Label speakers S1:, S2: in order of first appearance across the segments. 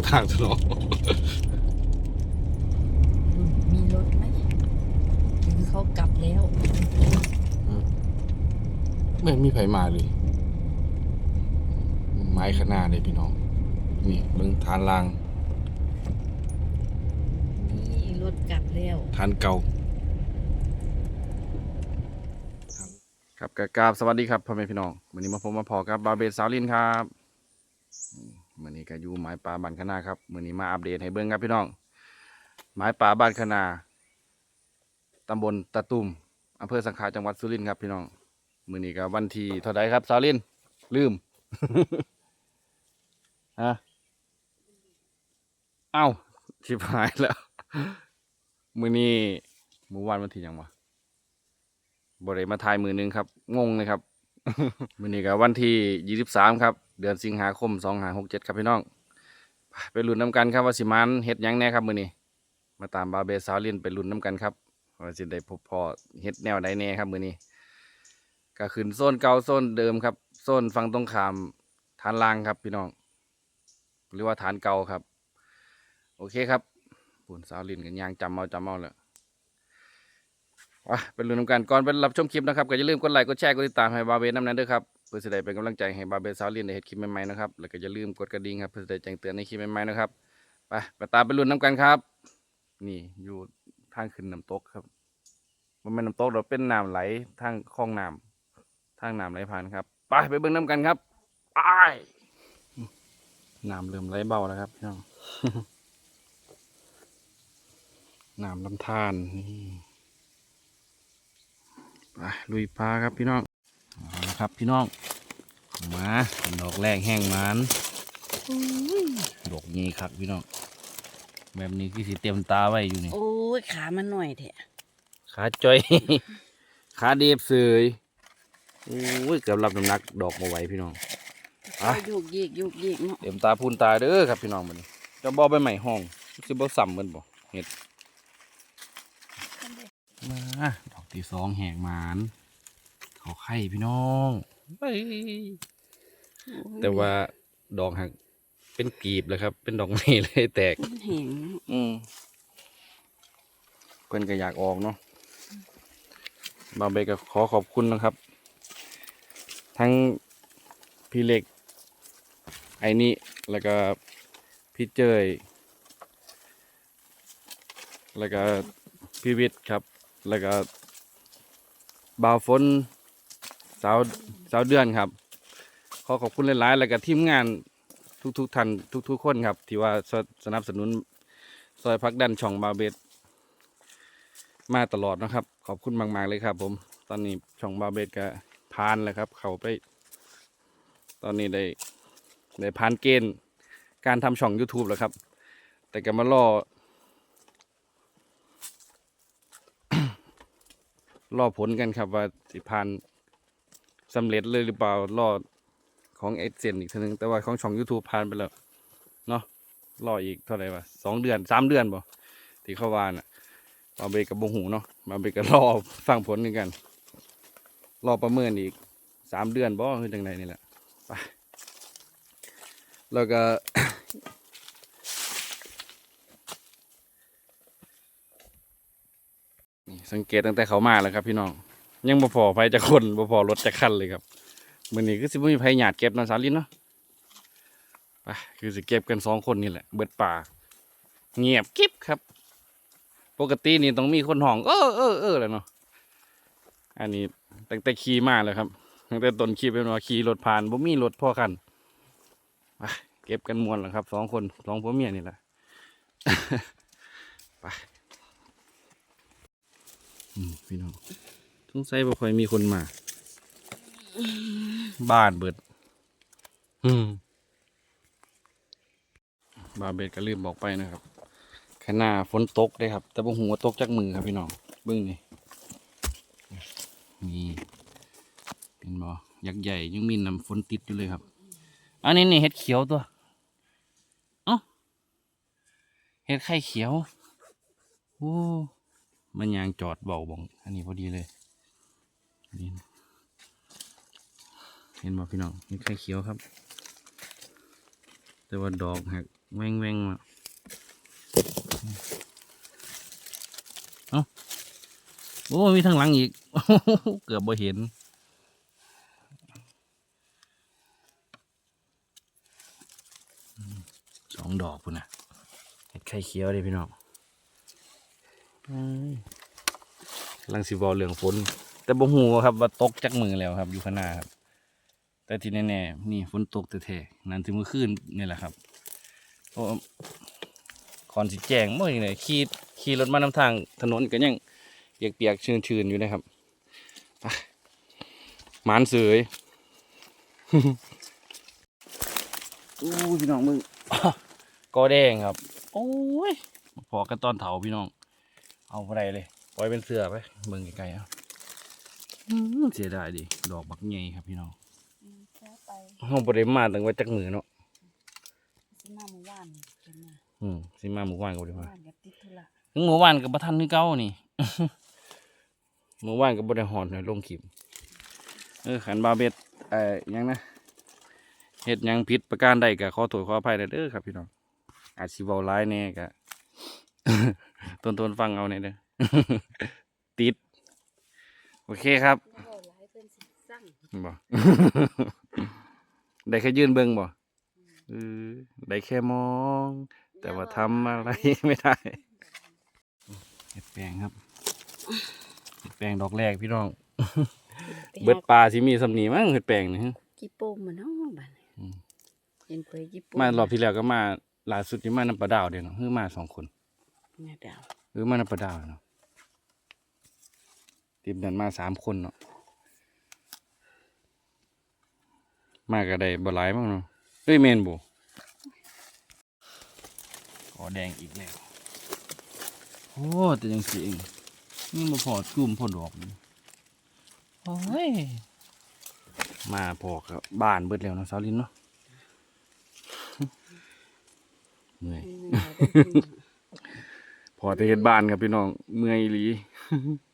S1: อ้ลงข้างทางซะเนาะ
S2: มีรถไหมถึงเขากลับแล้ว
S1: ไม่มีไผมาเลย ไม้ขางหนาเลยพี่น้อง นี่เบิ่งฐานราง
S2: นี่รถกลับแล้ว
S1: ฐานเก่าครับกราบสวัสดีครับพ่อแม่พี่น้องวันนี้มาพบมาพอกับ บาเบสสาวลินครับ วันนี้ก็อยู่หมายป่าบ้านคณาครับวันนี้มาอัปเดตให้เบิ่งครับพี่น้องหมายป่าบ้านคณาตำบลตะตุ่มอำเภอสังขาจังหวัดสุรินทร์ครับพี่น้องมือนี้ก็วันที่เท่าใดครับสาวลินลืมฮะเอ้าชิบหายแล้วมือนี้มื้อวานวันที่ยังวะบริมาทายมือหนึงครับ งงเลยครับ มือนี้ก็วันที่ยี่สิบสามครับ เดือนสิงหาคมสองหาหกเจ็ดครับพี่น้อง ไปลุ้นน้ำกันครับว่าสิมันเฮ็ดยังแน่ครับมือนี้มาตามบาเบสาวเลียนไปลุ้นน้ำกันครับว่าสิได้พบพอเฮ็ดแนวใดแน่ครับมือนี้ก็ขึ้นโซนเก่าโซนเดิมครับโซนฝั่งตรงขามฐานล่างครับพี่น้อง หรือว่าฐานเก่าครับ โอเคครับปุ่นสาวลินกันยางจำเอาจำเอาแล้วอะเป็นรุ่นำกันก่อนไปรับชมคลิปนะครับก็อย่าลืมกดไลค์กดแชร์กดติดตามให้บาเบนน้ำนั้นด้วยครับ เพื่อจะได้เป็นกำลังใจให้บาเบนสาวเรียนได้เห็นคลิปใหม่ๆนะครับ แล้วก็อย่าลืมกดกระดิ่งครับเพื่อจะได้แจ้งเตือนในคลิปใหม่ๆนะครับ ไปไปตามไปรุ่นน้ำกันครับ นี่อยู่ทางขึ้นน้ำตกครับ มันเป็นน้ำตกเราเป็นน้ำไหลทางคลองน้ำทางน้ำไหลผ่านครับ ไปไปเบิ่งน้ำกันครับ ไปน้ำเริ่มไหลเบาแล้วครับพี่น้องน้ำลำธารนี่ไปลุยปลาครับพี่น้อง ครับพี่น้อง มาดอกแรกแห้งมันดอกนี้ครับพี่น้องแบบนี้คือสิเต็มตาไว้อยู่นี่
S2: โอ้ยขามันหน่อยเถอะ
S1: ขาจ้อย ขาเดียบเสยโอ้ยเกือบรับน้ำหนักดอกมาไหวพี่น้องอะ
S2: ยุกยิกยุกยิกเนาะ
S1: เต็มตาพูนตาเด้อครับพี่น้องมันนี้เจะบอใบใหม่ห้องสิบ่ซ้ำมันบ่เห็ดมาดอกที่สองแหกหมาน เขาไข่พี่น้องเฮ้ยแต่ว่าดอกหักเป็นกลีบเลยครับ เป็นดอกไม้เลยแตก
S2: มันแห้งเนาะ
S1: อืมเพื่อนก็อยากออกเนาะบาวเบก็ขอขอบคุณนะครับ ทั้งพี่เล็ก ไอ้นี่แล้วก็พี่เจยแล้วก็พี่วิทย์ครับ แล้วก็บาวฝน สาวสาวเดือนครับ ขอขอบคุณหลายๆ แล้วก็ทีมงานทุกๆท่านทุก ๆ คนครับ ที่ว่าสสนับสนุนซอยพักดันช่องบาเบดมาตลอดนะครับ ขอบคุณมาก ๆ เลยครับ ผม ตอนนี้ช่องบาเบดก็ผ่านแล้วครับ เขาไป ตอนนี้ได้ได้ผ่านเกณฑ์การทำช่อง YouTube แล้วครับ แต่ก็มารอรอผลกันครับว่าสิผ่าน สำเร็จเลยหรือเปล่ารอของเอเซนอีกทีนึง แต่ว่าของช่อง YouTube ผ่านไปแล้วเนาะรออีกเท่าไหร่วะสองเดือนสามเดือนบ่ที่เข้าวาน่ะมาเบรกกับบงหูเนาะมาเบรกกับรอฟังผลกันกัน รอประเมินอีกสามเดือนบ่คือจังไดนี่แหละไปแล้วก็สังเกตตั้งแต่เขามาแล้วครับพี่น้อง ยังบ่พอไปจะคนบ่พอรถจะคันเลยครับมื่อนี้ก็สิบ่มีไผหยาดเก็บนาะสาลินเนาะไปคือสิเก็บกันสองคนนี่แหละ เบิดป่า เงียบกิ๊บครับ ปกตินี่ต้องมีคนห้อง เออเออเออแล้วเนาะอันนี้ตั้งแต่ขี่มาเลยครับตั้งแต่ต้นคลิปเป็นว่าขี่รถผ่านบ่มีรถพ่อคันไปเก็บกันมวนแล้วครับสองคนสองผัวเมียนี่แหละไปพี่น้อง สงสัยบ่ค่อยมีคนมา บ้านเบิด อืมบาเบ็ดก็ลืมบอกไปนะครับขณะฝนตกได้ครับ แต่บ่หัวาตกจากมือครับพี่น้องเบิ้งนี่นี่เห็นบ่ยักษ์ใหญ่ยังมีน้ำฝนติดอยู่เลยครับ อันนี้นี่เห็ดเขียวตัว เอ้าเห็ดไข่เขียวโอ้มันยางจอดเบาบอง อันนี้พอดีเลยอั นนี้เห็นบ่พี่น้องเห็ดไข่เขียวครับ แต่ว่าดอกหักแว่งแว่งมาเอ้าโอ้มีทางหลังอีก เกือบบ่เห็นสองดอกพุ่นนะเห็ดไข่เขียวเลยพี่น้องกำลังสิบอเหลืองฝน แต่บ่ฮู้ครับว่าตกจากมือแล้วครับ อยู่ข้างหน้าครับ แต่ที่แน่ๆนี่ฝนตกแท้ๆนั่นถึงเมื่อคืนนี่แหละครับเพราะคอนสิแจ้งเมื่อไหร่ขี่ขี่รถมานำทางถนนก็ยังเปียกๆชื้นๆอยู่นะครับไปหมานเสยอู้พี่น้องมึงกอแดงครับ โอ้ยพอกันตอนเถาพี่น้อง เอาไปเลย ปล่อยเป็นเสือไปเบิ่งไกลๆเอาอื้อ เสียดายดิดอกบักใหญ่ครับพี่น้อง
S2: แค่ไป
S1: ห้องบริมาตั้งไว้จักมือเนาะ
S2: สิมาเมื่อวานนี่เห็นมา
S1: อืมสิมาหมู่บ้านก็บริ
S2: เมื่อ
S1: มา
S2: วานกับติดธุระ
S1: ถึงหมู่บ้านกับประทันนี่เก้านี่หมู่บ้านกับบริหอดในลงขีมเออขันบาเบ็ดเอ่อหยังนะเฮ็ดหยังผิดประการใดก็ขอโทษขออภัยเด้อครับพี่น้องอาจสิเว้าร้ายแน่ก็ตนตนๆฟังเอาเนี่ยเด้อติด โอเคครับ
S2: โอ้หลายเพิ่นสิสั่ง
S1: บ่ได้แค่ยืนเบิ่งบ่เออได้แค่มอง แต่ว่าทำอะไรไม่ได้เห็ดแปลงครับเห็ดแปลงดอกแรกพี่น้อง
S2: ไป
S1: เบิด
S2: หา
S1: ปลาสิมีสำนีมั้งเห็ดแปลงนี่ฮะ
S2: จิโป้มาเนาะบัดนี้
S1: อืม
S2: เห็นเปยจิโป้
S1: มารอบที่แล้วก็มาล่าสุดที่มาน้ำปลาดาวเดียวเนาะคือมาสองคน
S2: แม่ดาว
S1: หรือมาน้ำปลาดาวเนาะ ทีมนั้นมาสามคนเนาะมาก็ได้บ่หลายมั้งเนาะเฮ้ยเมนบ่ขอแดงอีกแล้วโอ้แต่ยังสิเองนี่มาพอจุ่มพอดอกนี่โอ้ยมาพอกับบ้านเบิดแล้วเนาะสาวลินเนาะเมื่อย
S2: มีเงินเอาได้กิน
S1: พอจะเฮ็ดบ้านครับพี่น้องเมื่อยอีหลี
S2: กั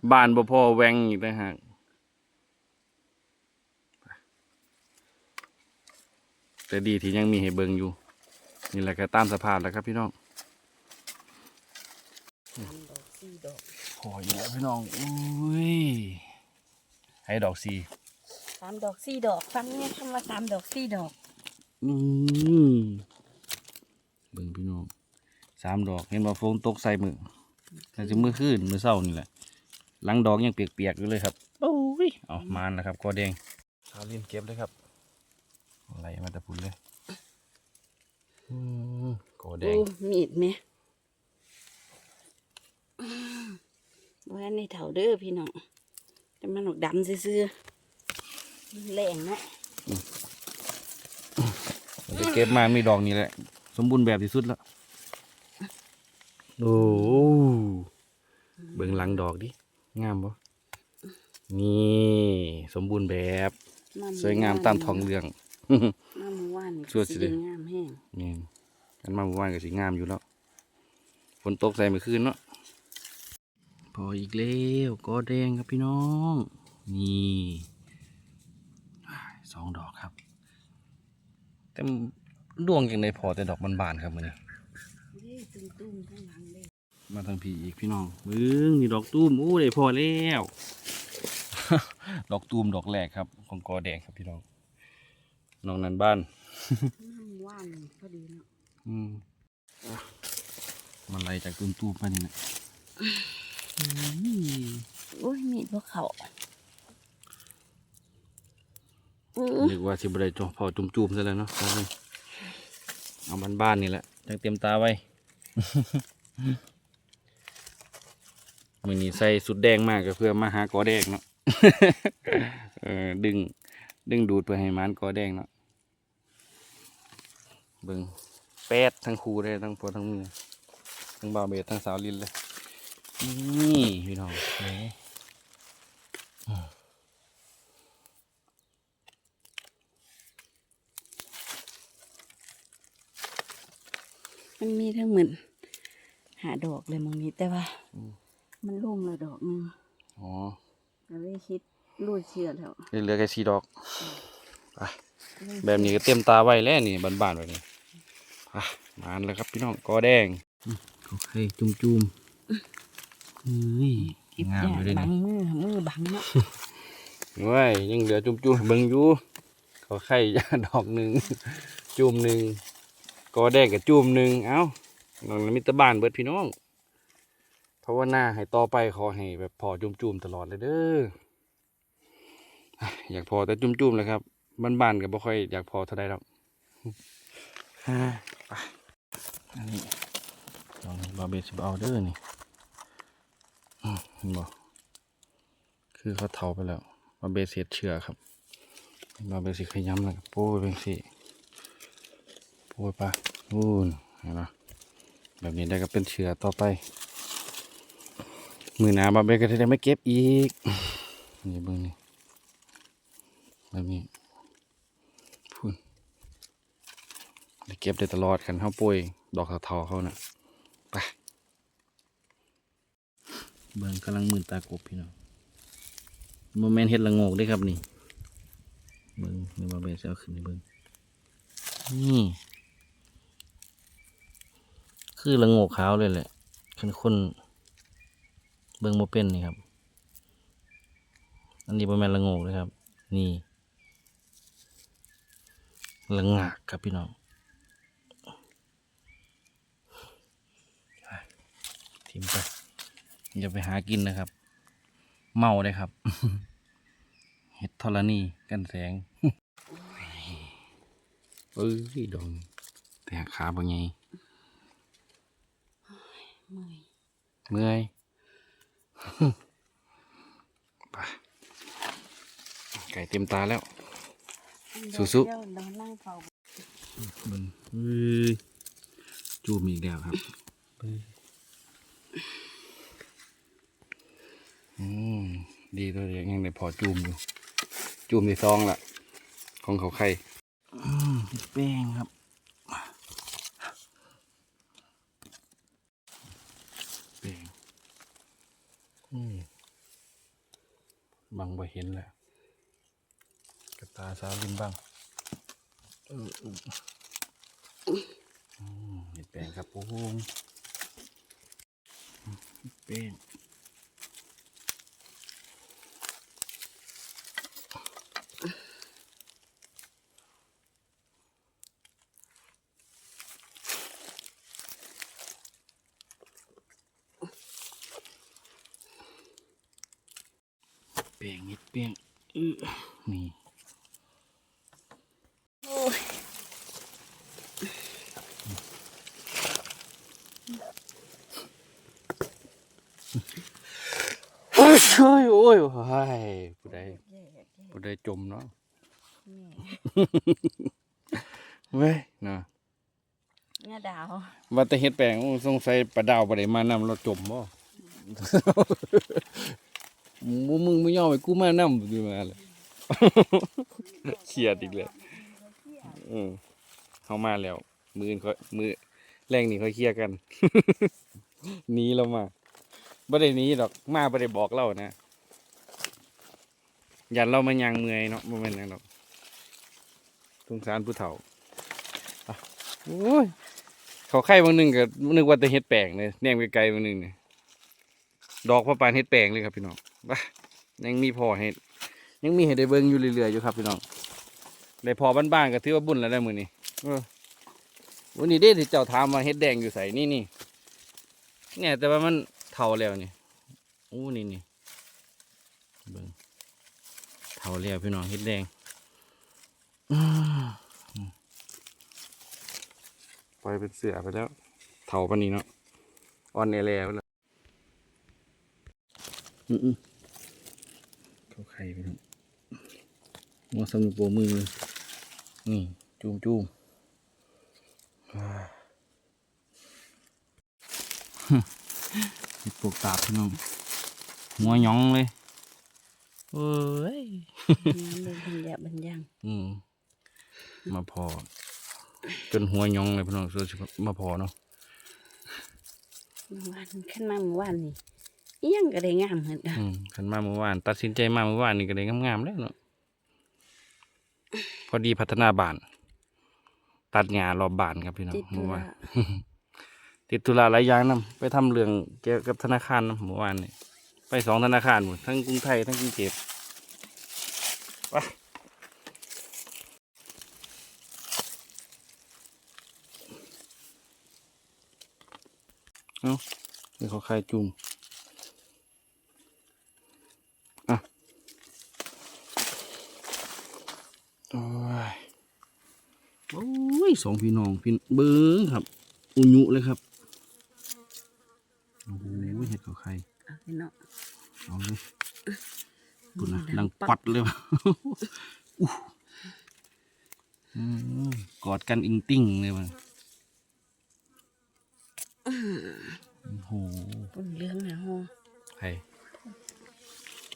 S2: บบ่
S1: บ้านบ่พอแวงอีกต่างหากแต่ดีที่ยังมีให้เบิ่งอยู่ นี่แหละก็ตามสภาพแล้วครับพี่น้อง
S2: สามดอกสี่ดอก
S1: พออยู่แล้วพี่น้องอุ้ยให้ดอกสี
S2: สามดอกสี่ดอกฟังเนี่ยคำว่าสามดอกสี่ดอก
S1: นี่เบิ่งพี่น้องสามดอกเห็นว่าฝนตกใส่มือน่าจะมือขึ้นมือเศร้านี่แหละ หลังดอกยังเปียกๆอยู่เลยครับโอ้ยเอามานนะครับกอแดงเอาลิ้นเก็บเลยครับอะไรมาแต่พุ่นเลยอืมกอแด
S2: โอ้
S1: ง
S2: มีดไหมว่าในเถาเด้อพี่น้องแต่มันออกดำซื่อๆมันแรงเนาะ
S1: เราจะเก็บมามีดอกนี่แหละ สมบูรณ์แบบที่สุดแล้ว โอ้โหเบิ่งหลังดอกดิ งามปะนี่สมบูรณ์แบบ สวยงามตามทองเรือง
S2: มาเมื่อวานนี่
S1: สวยสิ
S2: สี
S1: เด้
S2: งามแห้ง
S1: นี่กันมาเมื่อวานก็สีงามอยู่แล้วฝนตกใส่เมื่อคืนเนาะพออีกแล้วก็แดงครับพี่น้อง นี่อ้ายสองดอกครับ แต่ดวงยังไงพอแต่ดอกบานๆครับมือนี้
S2: เย้ตุ้มๆข้างหลังเลย
S1: มาทางพีอีกพี่น้องมึงนี่ดอกตูมโอ้ได้พอแล้วดอกตูมดอกแรกครับ ของกอแดงครับพี่น้องน้องนันบ้าน
S2: มาเมื่อวานนี่พอดีเนาะ
S1: อืมมันไล่จากตูมตูมๆไปนี่นะอืม
S2: โอ้ยมีดพวกเขาอื้อ
S1: นึกว่าสิบได้จอพอจุ่มจุ่มๆซะแล้วเนาะเอาเลยเอาบ้านบ้านๆนี่แหละจังเต็มตาไว้ มือนี้ใส่สุดแดงมากก็เพื่อมาหากอแดงเนาะเออดึง ดึงดูดเพื่อให้มันกอแดงเนาะเบิ่งแปดทั้งครูเลยทั้งผัวทั้งเมียทั้งบ่าวเบสทั้งสาวลินเลยนี่พี่น้องเฮ้ย
S2: มันมีทั้งหมื่นหาดอกเลยมองนี้แต่ว่า มันลุ่มเลยดอกหนึง
S1: อ๋อ
S2: ก็เลยคิดรูดเชือกแล้ว
S1: เหลือแค่สี่ดอกไปแบบนี้ก็เต็มตาไว้แล้วนี่บ้านๆแบบนี้อะมาแล้วครับพี่น้องกอแดงโอเคจุ่มจุ่มๆเฮ้ย
S2: เก็บ
S1: งาม
S2: ยาก
S1: เลย
S2: บั
S1: นี่
S2: งมือมือบังเนาะ
S1: เว้ยยังเหลือจุ่มจุ่มๆเบิ่งอยู่เขาไข่ ดอกหนึ่งจุ่มหนึ่งกอแดงกับจุ่มหนึ่งเอ้าน้องมิตรบ้านเบิดพี่น้อง ภาวนาให้ต่อไปขอให้แบบพอจุ่มจุ่มๆตลอดเลยเด้ออยากพอแต่จุ่มๆเลยครับบ้านๆก็บ่ค่อยอยากพอเท่าใดหรอกอ่าไปอันนี้ลองบาเบสิบเอาเด้อนี่อืมเห็นบ่คือเขาเทาไปแล้วบาเบสเสียเชื่อครับบาเบสิขย้ำแล้วก็โป้ยเป็นสิโป้ยไปนู่นเห็นไหมแบบนี้ได้ก็เป็นเชื่อต่อไป มือหนาบาเบก็จะได้ไม่เก็บอีกนี่เบิ่งนี่แบบนี้พุ่นได้เก็บได้ตลอดกันเขาป่วยดอกเทาๆเขานะ่ะไปเบิ่งกำลังมืนตากบพี่น้องโมเมนต์เฮ็ดละงกเด้ครับนี่เบิ่งนี่มาเบสเอาขึ้นนี่เบิ่งนี่คือละงกขาวเลยแหละคันคน เบิ่งโมเป็นนี่ครับ อันนี้ประมาณละโงกเลยครับ นี่ละงากครับพี่น้องทิมไปอย่าไปหากินนะครับ เมาเลยครับ เห็ดธรณีกันแสงเอ้ยดองแต่ขาบ่ไง
S2: มือ
S1: เมื่อย ไปไก่เต็มตาแล้ว สู้ๆมันจูบอีแล้วครับอ้ยอืมดีตัวเดียวยังได้พอจูมอยู่ จูมในซองละของเขาไข่อืมแป้งครับ แป้ง บางบ่เห็นแล้วกระตาสาลินบ้างเอออืมอืมเห็ดแปลงครับผมอืมเห็ดแป้ง ป้งเห็ดแป้งเออนี่
S2: โอ้ย
S1: โอ้ยโอ้ยโอ้ยผู้ใดผู้ใดจมเนาะเว้ยนะ
S2: เนี่ยดาว
S1: ว่าแต่เฮ็ดแปลงสงสัยปลาดาวบ่ได้มานำเราจมบ่ มึงมึงไม่ยอมให้กูมานำดูมาเลยเครียดอีกแล้วอืมเฮามาแล้ว มือเขามือแรงนี่เขาเคลียร์กันหนีเรามาบ่ได้หนีดอกมาบ่ได้บอกเรานะยันเรามายางเมื่อยเนาะบ่แม่นหยังดอกสงสารผู้เฒ่าโอ้ยเขาไข่บางหนึ่งก็นึกว่าจะเฮ็ดแปลงเลยแนมไกลๆบางหนึ่งเนี่ยดอกพระปานเฮ็ดแปลงเลยครับพี่น้อง ไปยังมีพอเฮ็ดยังมีเห็ดได้เบิ่งอยู่เรื่อยๆอยู่ครับพี่น้องได้พอบ้านๆก็ถือว่าบุญแล้วได้มื้อนี้เออวันนี้เด้ที่เจ้าถามมาเฮ็ดแดงอยู่ใส่นี่นี่เนี่ยแต่ว่ามันเฒ่าแล้วนี่โอ้นี่นี่เบิ่งเฒ่าแล้วพี่น้องเฮ็ดแดงอืมปล่อยเป็นเสือไปแล้วเถาปานนี้เนาะอ่อนแอแล้วแล้วอือๆ เข้าไข่ไปแล้วมอสมุโปรมือ นี่จูมจูมอ่าฮึเห็ดปลูกตาบพี่น้องหัวหยองเลยเอ้ย
S2: งานเลยบรรยาบรรยัง
S1: อืมมาพอ จนหัวหยองเลยพี่น้องส่วนสิมาพอเนาะ
S2: เมื่อวานขึ้นมาเมื่อวานนี่ อิหยังก็ได้งามเหมือนกัน
S1: อืมขันมาเมื่อวาน ตัดสินใจมาเมื่อวานนี่ก็เลยงามๆแล้วเนาะพอดีพัฒนาบ้าน ตัดหญ้ารอบบ้านครับพี่น้อง
S2: ติดธุ
S1: เมื่อวา
S2: ระ
S1: นติดธุระหลายอย่างนํไปทำเรื่องเกี่ยวกับธนาคารนํเมื่อวานนี่ไปสองธนาคารหมดทั้งกรุงไทยทั้งกรุงเทพไปเอานี่เขาใครจุ่มอะโอ้ยโอ้ย สองพี่น้องพี่เบิ้งครับ อุญุเลยครับโอ้โหเห็ดเขาใคร
S2: เอาพี่น้อง
S1: เอาเลยปุ่นนะ
S2: ดั
S1: ดั
S2: ง
S1: ง
S2: ปัด
S1: ปัดเลยว่ะอู้อืมกอดกันอิงติ้งเลยว่ะโอ้โห
S2: ปุ่นเรื่องนะฮะ
S1: ใคร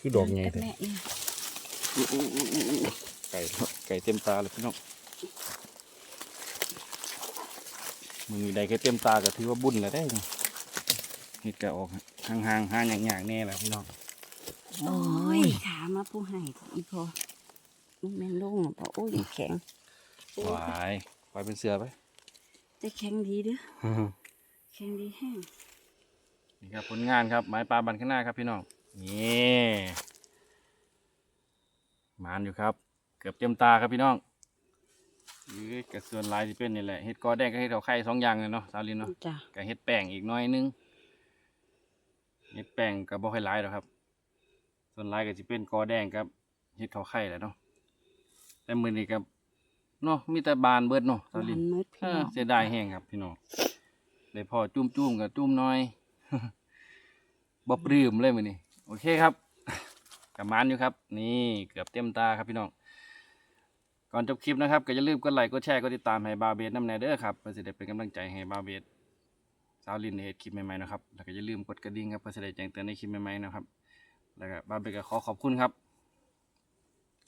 S1: คือดอกไง
S2: แต่
S1: แต่
S2: แม่เนี่ย
S1: ไก่ไก่เต็มตาเลยพี่น้อง มึงมีใดแค่เต็มตาก็ถือว่าบุญแล้วได้เนาะเห็ดกะออกห่างๆห่างอย่างๆแน่แหละพี่น้อง
S2: โอ้ยขามาผู้ให้อีพอมันแม่นลงอะปะโอ้ยแข็งโอ้
S1: หวายหวายเป็นเสือไป
S2: แต่แข็งดีเด้อแข็งดีแห้ง
S1: นี่ครับผลงานครับไม้ปลาบันข้างหน้าครับพี่น้องนี่หมานอยู่ครับ เกือบเต็มตาครับพี่น้อง หรือกระส่วนลายที่เป็นนี่แหละเห็ดกอแดงกับเห็ดเขาไข่สองอย่างเลยเนาะสาวลินเนาะ
S2: จ้ะ
S1: กับเห็ดแป้งอีกหน้อยนึงเห็ดแป้งกับบ่ค่อยหลายหรอกครับ ส่วนหลายก็จะเป็นกอแดงกับเห็ดเขาไข่แหละเนาะแต่มือนี้กับเนาะมีแต่บานเบิดเนาะสาวลิ
S2: มันนมืดพี่
S1: เอ
S2: น้
S1: อ
S2: อง
S1: เสียดายแห้งครับพี่น้องเลยพอจุ่มจุ่มๆกับจุ่มน้อย บ่ปลื้มเลยมือนี้โอเคครับ กับมานอยู่ครับ นี่เกือบเต็มตาครับพี่น้อง ก่อนจบคลิปนะครับก็อย่าลืมกดไลค์กดแชร์กดติดตามให้บาวเบสน้ำแนเด้อครับเพื่อจะได้เป็นกำลังใจให้บาวเบสสาวลินในเฮ็ดคลิปใหม่ๆนะครับแล้วก็อย่าลืมกดกระดิ่งครับเพื่อจะได้แจ้งเตือนในคลิปใหม่ๆนะครับแล้วก็บาวเบสก็ขอขอบคุณครับ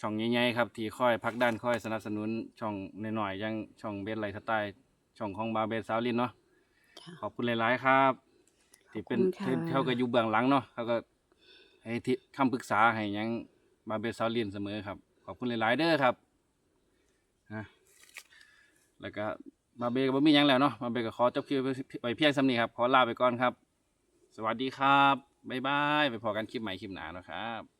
S1: ช่องใหญ่ๆครับที่คอยพักด้านคอยสนับสนุนช่องน้อยๆอยังช่องเบสไลฟ์สไตล์ช่องของบาวเบสสาวลินเนาะ
S2: จ้ะ
S1: ขอบคุณหลายๆครับที่เป็น
S2: ขอบคุณค่ะ
S1: ที่เขาก็อยู่เบื้องหลังเนาะเขาก็ให้ที่คำปรึกษาให้หยังบาเบสซาลินเสมอครับ ขอบคุณหลาย ๆ เด้อครับนะ แล้วก็มาเบก็บ่มีหยังแล้วเนาะมาเบก็ขอจบคลิปไปเพียงสำนี้ครับ ขอลาไปก่อนครับ สวัสดีครับ บ๊ายบาย ไปพอกันคลิปใหม่คลิปหน้าเนาะครับ